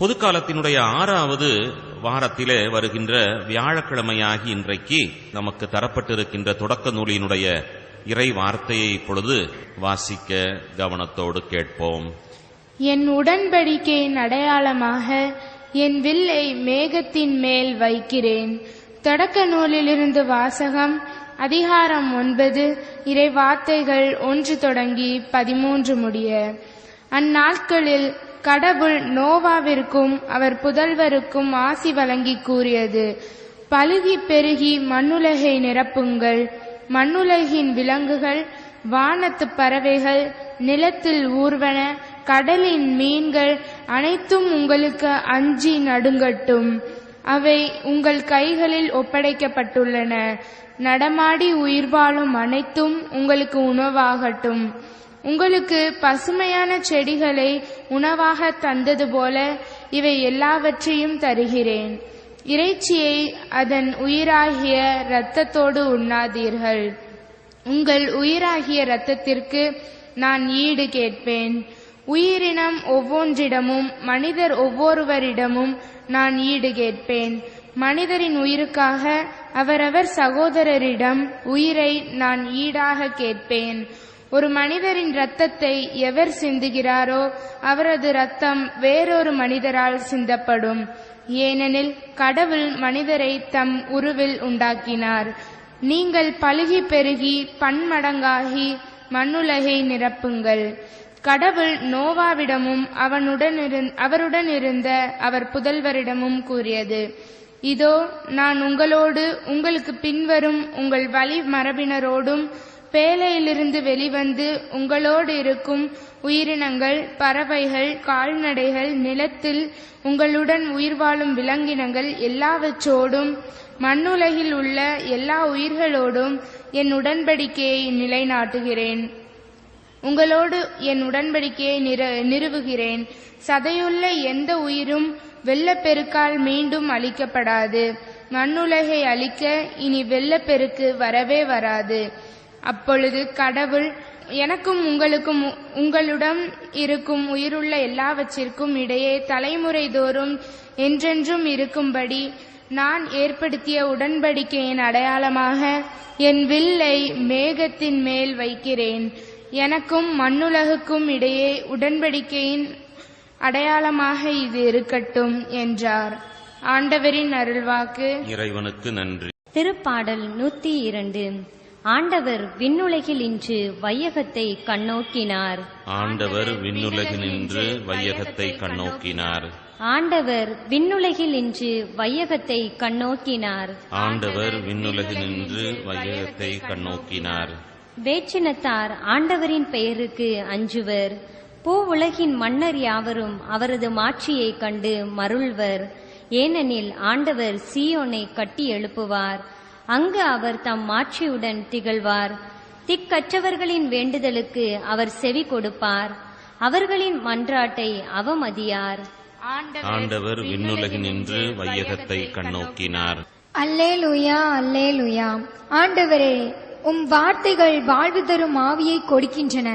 பொதுக்காலத்தினுடைய ஆறாவது வாரத்திலே வருகின்ற வியாழக்கிழமையாகி இன்றைக்கு நமக்கு தரப்பட்டிருக்கின்ற தொடக்க நூலினுடைய இறை வார்த்தையை இப்பொழுது வாசிக்க கவனத்தோடு கேட்போம். என் உடன்படிக்கையின் அடையாளமாக என் வில்லை மேகத்தின் மேல் வைக்கிறேன். தொடக்க நூலிலிருந்து வாசகம் அதிகாரம் ஒன்பது இறை வார்த்தைகள் ஒன்று தொடங்கி பதிமூன்று முடிய. அந்நாட்களில் கடவுள் நோவாவிற்கும் அவர் புதல்வருக்கும் ஆசி வழங்கி கூறியது. பழுகி பெருகி மண்ணுலகை நிரப்புங்கள். மண்ணுலகின் விலங்குகள் வானத்து பறவைகள் நிலத்தில் ஊர்வன கடலின் மீன்கள் அனைத்தும் உங்களுக்கு அஞ்சி நடுங்கட்டும். அவை உங்கள் கைகளில் ஒப்படைக்கப்பட்டுள்ளன. நடமாடி உயிர் வாழும் அனைத்தும் உங்களுக்கு உணவாகட்டும். உங்களுக்கு பசுமையான செடிகளை உணவாக தந்தது போல இவை எல்லாவற்றையும் தருகிறேன். இறைச்சியை அதன் உயிராகிய இரத்தத்தோடு உண்ணாதீர்கள். உங்கள் உயிராகிய இரத்தத்திற்கு நான் ஈடு கேட்பேன். உயிரினம் ஒவ்வொன்றிடமும் மனிதர் ஒவ்வொருவரிடமும் நான் ஈடு கேட்பேன். மனிதரின் உயிருக்காக அவரவர் சகோதரரிடம் உயிரை நான் ஈடாக கேட்பேன். ஒரு மனிதரின் இரத்தத்தை எவர் சிந்துகிறாரோ அவரது இரத்தம் வேறொரு மனிதரால் சிந்தப்படும். ஏனெனில் கடவுள் மனிதரை தம் உருவில் உண்டாக்கினார். நீங்கள் பழுகி பெருகி பன்மடங்காகி மண்ணுலகை நிரப்புங்கள். கடவுள் நோவாவிடமும் அவனுடன் அவருடன் இருந்த அவர் புதல்வரிடமும் கூறியது. இதோ நான் உங்களோடு உங்களுக்கு பின்வரும் உங்கள் வழி மரபினரோடும் பேழையிலிருந்து வெளிவந்து உங்களோடு இருக்கும் உயிரினங்கள் பறவைகள் கால்நடைகள் நிலத்தில் உங்களுடன் உயிர் வாழும் விலங்கினங்கள் எல்லாவற்றோடும் மண்ணுலகில் உள்ள எல்லா உயிர்களோடும் என் உடன்படிக்கையை நிலைநாட்டுகிறேன். உங்களோடு என் உடன்படிக்கையை நிற- நிறுவுகிறேன். சதையுள்ள எந்த உயிரும் வெள்ளப்பெருக்கால் மீண்டும் அழிக்கப்படாது. மண்ணுலகை அழிக்க இனி வெள்ளப்பெருக்கு வரவே வராது. அப்பொழுது கடவுள் எனக்கும் உங்களுக்கும் உ- உங்களுடன் இருக்கும் உயிருள்ள எல்லாவற்றிற்கும் இடையே தலைமுறை தோறும் என்றென்றும் இருக்கும்படி நான் ஏற்படுத்திய உடன்படிக்கையின் அடையாளமாக என் வில்லை மேகத்தின் மேல் வைக்கிறேன். எனக்கும் மண்ணுலகுக்கும் இடையே உடன்படிக்கையின் அடையாளமாக இது இருக்கட்டும் என்றார். ஆண்டவரின் அருள்வாக்கு. இறைவனுக்கு நன்றி. திருப்பாடல் நூத்தி இரண்டு. ஆண்டவர் விண்ணுலகில் இன்று வையகத்தை கண்ணோக்கினார். ஆண்டவர் விண்ணுலகு நின்று வையகத்தை கண்ணோக்கினார். ஆண்டவர் விண்ணுலகில் இன்று வையகத்தை கண்ணோக்கினார். ஆண்டவர் விண்ணுலகு நின்று வையகத்தை கண்ணோக்கினார். வேற்றினத்தார் ஆண்டவரின் பெயருக்கு அஞ்சுவர். பூ உலகின் மன்னர் யாவரும் அவரது மாட்சியைக் கண்டு மருள்வர். ஏனெனில் ஆண்டவர் சீயோனை கட்டி எழுப்புவார். அங்கு அவர் தம் மாட்சியுடன் திகழ்வார். திக்கற்றவர்களின் வேண்டுதலுக்கு அவர் செவி கொடுப்பார். அவர்களின் மன்றாட்டை அவமதியார். ஆண்டவர் விண்ணுலகு நின்று வையகத்தை கண்ணோக்கினார். அல்லேலூயா அல்லேலூயா. ஆண்டவரே உம் வார்த்தைகள் வாழ்வு தரும் ஆவியை கொடுக்கின்றன.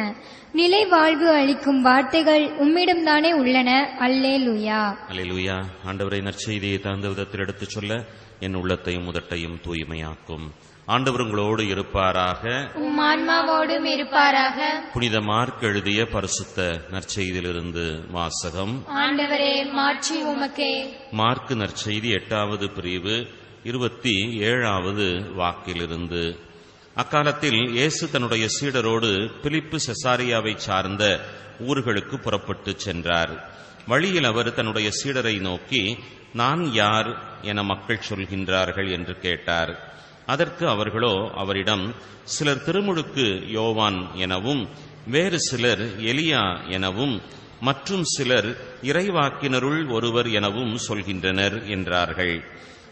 நிலை வாழ்வு அளிக்கும் வார்த்தைகள் உம்மிடம்தானே உள்ளன. அல்லேலூயா. அல்லேலூயா. ஆண்டவரை நற்செய்தியை தகுந்த விதத்தில் எடுத்துச் சொல்ல என் உள்ளத்தையும் முதட்டையும் தூய்மையாக்கும். ஆண்டவர் உங்களோடு இருப்பாராக. ஆன்மாவோடும் இருப்பாராக. புனித மார்க் எழுதிய பரிசுத்த நற்செய்தியிலிருந்து வாசகம். ஆண்டவரே மாட்சி உமக்கே. மார்க்கு நற்செய்தி எட்டாவது பிரிவு இருபத்தி ஏழாவது வாக்கிலிருந்து. அக்காலத்தில் இயேசு தன்னுடைய சீடரோடு பிலிப்பு செசாரியாவை சார்ந்த ஊர்களுக்கு புறப்பட்டுச் சென்றார். வழியில் அவர் தன்னுடைய சீடரை நோக்கி நான் யார் என மக்கள் சொல்கின்றார்கள்? என்று கேட்டார். அதற்கு அவர்களோ அவரிடம் சிலர் திருமுழுக்கு யோவான் எனவும் வேறு சிலர் எலியா எனவும் மற்றும் சிலர் இறைவாக்கினருள் ஒருவர் எனவும் சொல்கின்றனர் என்றார்கள்.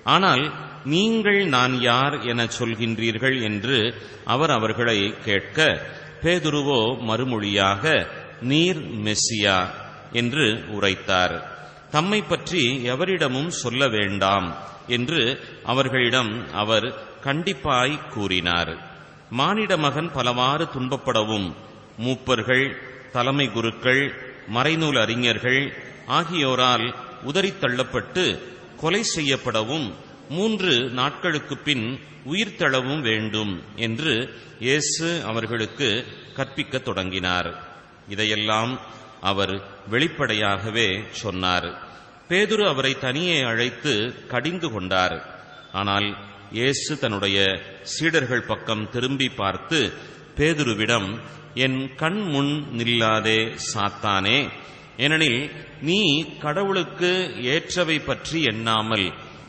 ஆனால் நீங்கள் நான் யார் என சொல்கின்றீர்கள் என்று அவர் அவர்களை கேட்க பேதுருவோ மறுமொழியாக நீர் மெஸ்ஸியா என்று உரைத்தார். தம்மை பற்றி எவரிடமும் சொல்ல வேண்டாம் என்று அவர்களிடம் அவர் கண்டிப்பாய் கூறினார். மானிட மகன் பலவாறு துன்பப்படவும் மூப்பர்கள் தலைமை குருக்கள் மறைநூல் அறிஞர்கள் ஆகியோரால் உதறித் தள்ளப்பட்டு கொலை செய்யப்படவும் மூன்று நாட்களுக்கு பின் உயிர்த்தெழவும் வேண்டும் என்று இயேசு அவர்களுக்கு கற்பிக்கத் தொடங்கினார். இதையெல்லாம் அவர் வெளிப்படையாகவே சொன்னார். பேதுரு அவரை தனியே அழைத்து கடிந்து கொண்டார். ஆனால் இயேசு தன்னுடைய சீடர்கள் பக்கம் திரும்பி பார்த்து பேதுருவிடம் என் கண் முன் நில்லாதே சாத்தானே ஏனெனில் நீ கடவுளுக்கு ஏற்றவை பற்றி எண்ணாமல்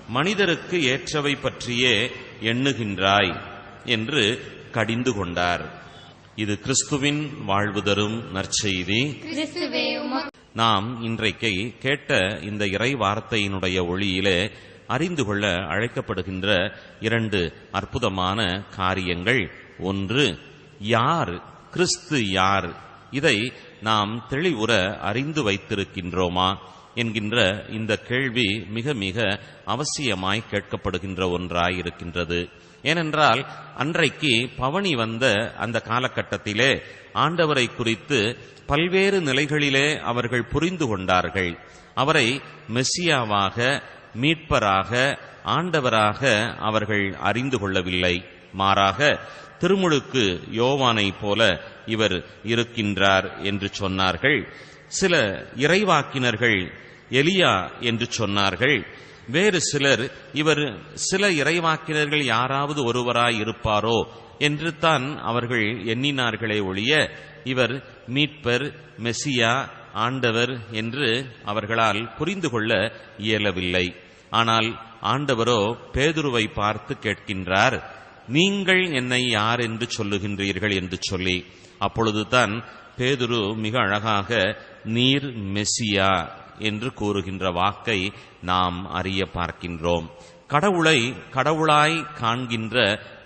மனிதருக்கு ஏற்றவை பற்றியே எண்ணுகின்றாய் என்று கடிந்து கொண்டார். இது கிறிஸ்துவின் வாழ்வு தரும் நற்செய்தி. நாம் இன்றைக்கு கேட்ட இந்த இறை வார்த்தையினுடைய ஒளியிலே அறிந்து கொள்ள அழைக்கப்படுகின்ற இரண்டு அற்புதமான காரியங்கள். ஒன்று யார் கிறிஸ்து யார்? இதை நாம் தெளிவுற அறிந்து வைத்திருக்கின்றோமா என்கின்ற இந்த கேள்வி மிக மிக அவசியமாய் கேட்கப்படுகின்ற ஒன்றாயிருக்கின்றது. ஏனென்றால் அன்றைக்கு பவனி வந்த அந்த காலகட்டத்திலே ஆண்டவரை குறித்து பல்வேறு நிலைகளிலே அவர்கள் புரிந்து கொண்டார்கள். அவரை மெஸ்ஸியாவாக மீட்பராக ஆண்டவராக அவர்கள் அறிந்து கொள்ளவில்லை. மாறாக திருமுழுக்கு யோவானை போல இவர் இருக்கின்றார் என்று சொன்னார்கள். சில இறைவாக்கினர்கள் எலியா என்று சொன்னார்கள். வேறு சிலர் இவர் சில இறைவாக்கினர்கள் யாராவது ஒருவராய் இருப்பாரோ என்று தான் அவர்கள் எண்ணினார்களே ஒழிய இவர் மீட்பர் மெசியா ஆண்டவர் என்று அவர்களால் புரிந்து கொள்ள இயலவில்லை. ஆனால் ஆண்டவரோ பேதுருவை பார்த்து கேட்கின்றார். நீங்கள் என்னை யார் என்று சொல்லுகின்றீர்கள் என்று சொல்லி அப்பொழுதுதான் பேதுரு மிக அழகாக நீர் மெசியா என்று கூறுகின்ற வாக்கை நாம் அறிய பார்க்கின்றோம். கடவுளை கடவுளாய் காண்கின்ற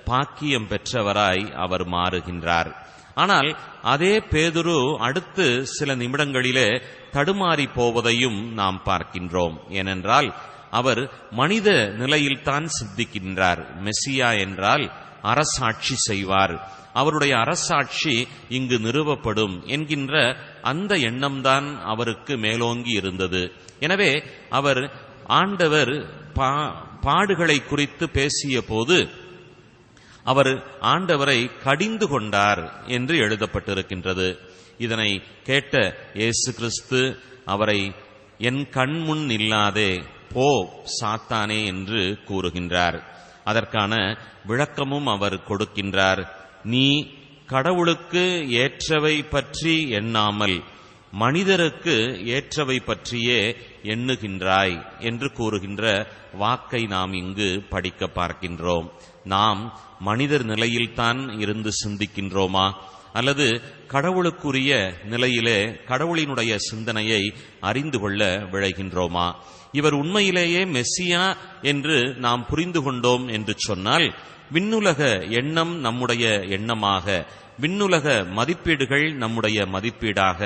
பாக்கியம் பெற்றவராய் அவர் மாறுகின்றார். ஆனால் அதே பேதுரு அடுத்து சில நிமிடங்களிலே தடுமாறி போவதையும் நாம் பார்க்கின்றோம். ஏனென்றால் அவர் மனித நிலையில்தான் சித்திக்கின்றார். மெஸ்ஸியா என்றால் அரசாட்சி செய்வார். அவருடைய அரசாட்சி இங்கு நிறுவப்படும் என்கின்ற அந்த எண்ணம்தான் அவருக்கு மேலோங்கி இருந்தது. எனவே அவர் ஆண்டவர் பா- பாடுகளை குறித்து பேசிய போது அவர் ஆண்டவரை கடிந்து கொண்டார் என்று எழுதப்பட்டிருக்கின்றது. இதனை கேட்ட இயேசு கிறிஸ்து அவரை என் கண் முன் இல்லாதே போ சாத்தானே என்று கூறுகின்றார். அதற்கான விளக்கமும் அவர் கொடுக்கின்றார். நீ கடவுளுக்கு ஏற்றவை பற்றி எண்ணாமல் மனிதருக்கு ஏற்றவை பற்றியே எண்ணுகின்றாய் என்று கூறுகின்ற வாக்கை நாம் இங்கு படிக்க பார்க்கின்றோம். நாம் மனிதர் நிலையில்தான் இருந்து சிந்திக்கின்றோமா? அல்லது கடவுளுக்குரிய நிலையிலே கடவுளினுடைய சிந்தனையை அறிந்து கொள்ள விழைகின்றோமா? இவர் உண்மையிலேயே மெஸ்ஸியா என்று நாம் புரிந்து கொண்டோம் என்று சொன்னால் விண்ணுலக எண்ணம் நம்முடைய எண்ணமாக விண்ணுலக மதிப்பீடுகள் நம்முடைய மதிப்பீடாக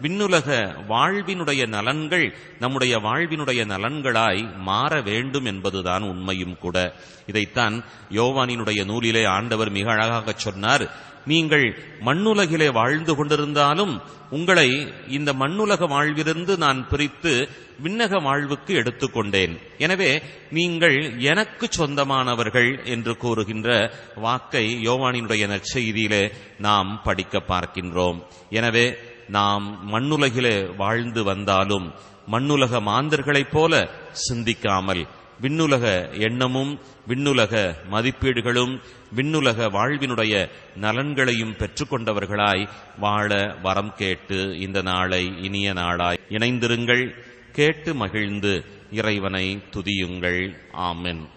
விண்ணுலக வாழ்வினுடைய நலன்கள் நம்முடைய வாழ்வினுடைய நலன்களாய் மாற வேண்டும் என்பதுதான் உண்மையும் கூட. இதைத்தான் யோவானினுடைய நூலிலே ஆண்டவர் மிக அழகாக சொன்னார். நீங்கள் மண்ணுலகிலே வாழ்ந்து கொண்டிருந்தாலும் உங்களை இந்த மண்ணுலக வாழ்விலிருந்து நான் பிரித்து விண்ணக வாழ்வுக்கு எடுத்துக்கொண்டேன். எனவே நீங்கள் எனக்கு சொந்தமானவர்கள் என்று கூறுகின்ற வாக்கை யோவானினுடைய நற்செய்தியிலே நாம் படிக்க பார்க்கின்றோம். எனவே நாம் மண்ணுலகிலே வாழ்ந்து வந்தாலும் மண்ணுலக மாந்தர்களைப் போல சிந்திக்காமல் விண்ணுலக எண்ணமும் விண்ணுலக மதிப்பீடுகளும் விண்ணுலக வாழ்வினுடைய நலன்களையும் பெற்றுக்கொண்டவர்களாய் வாழ வரம் கேட்டு இந்த நாளை இனிய நாளாய் இணைந்திருங்கள். கேட்டு மகிழ்ந்து இறைவனை துதியுங்கள். ஆமென்.